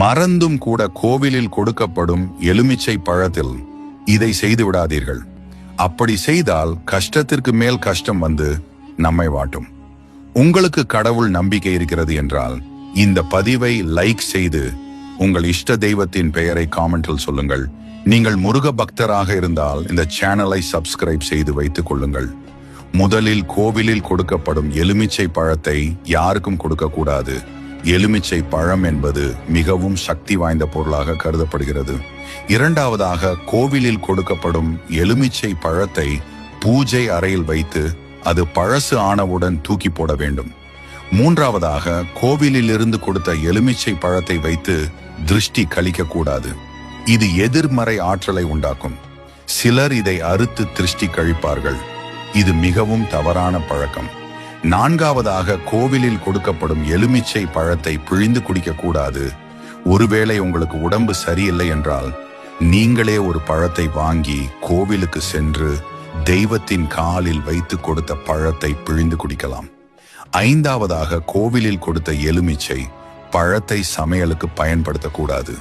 மறந்தும் கூட கோவிலில் கொடுக்கப்படும் எலுமிச்சை பழத்தில் இதை செய்து விடாதீர்கள். அப்படி செய்தால் கஷ்டத்திற்கு மேல் கஷ்டம் வந்து நம்மை வாட்டும். உங்களுக்கு கடவுள் நம்பிக்கை இருக்கிறது என்றால் இந்த பதிவை லைக் செய்து உங்கள் இஷ்ட தெய்வத்தின் பெயரை காமெண்டில் சொல்லுங்கள். நீங்கள் முருக பக்தராக இருந்தால் இந்த சேனலை சப்ஸ்கிரைப் செய்து வைத்துக் கொள்ளுங்கள். முதலில் கோவிலில் கொடுக்கப்படும் எலுமிச்சை பழத்தை யாருக்கும் கொடுக்கக்கூடாது. எலுமிச்சை பழம் என்பது மிகவும் சக்தி வாய்ந்த பொருளாக கருதப்படுகிறது. இரண்டாவதாக கோவிலில் கொடுக்கப்படும் எலுமிச்சை பழத்தை பூஜை அறையில் வைத்து அது பழசு ஆனவுடன் தூக்கி போட வேண்டும். மூன்றாவதாக கோவிலில் இருந்து கொடுத்த எலுமிச்சை பழத்தை வைத்து திருஷ்டி கழிக்க கூடாது. இது எதிர்மறை ஆற்றலை உண்டாக்கும். சிலர் இதை அறுத்து திருஷ்டி கழிப்பார்கள். இது மிகவும் தவறான பழக்கம். நான்காவதாக கோவிலில் கொடுக்கப்படும் எலுமிச்சை பழத்தை பிழிந்து குடிக்கக்கூடாது ஒருவேளை உங்களுக்கு உடம்பு சரியில்லை என்றால் நீங்களே ஒரு பழத்தை வாங்கி கோவிலுக்கு சென்று தெய்வத்தின் காலில் வைத்து கொடுத்த பழத்தை பிழிந்து குடிக்கலாம். ஐந்தாவதாக கோவிலில் கொடுத்த எலுமிச்சை பழத்தை சமையலுக்கு பயன்படுத்தக்கூடாது.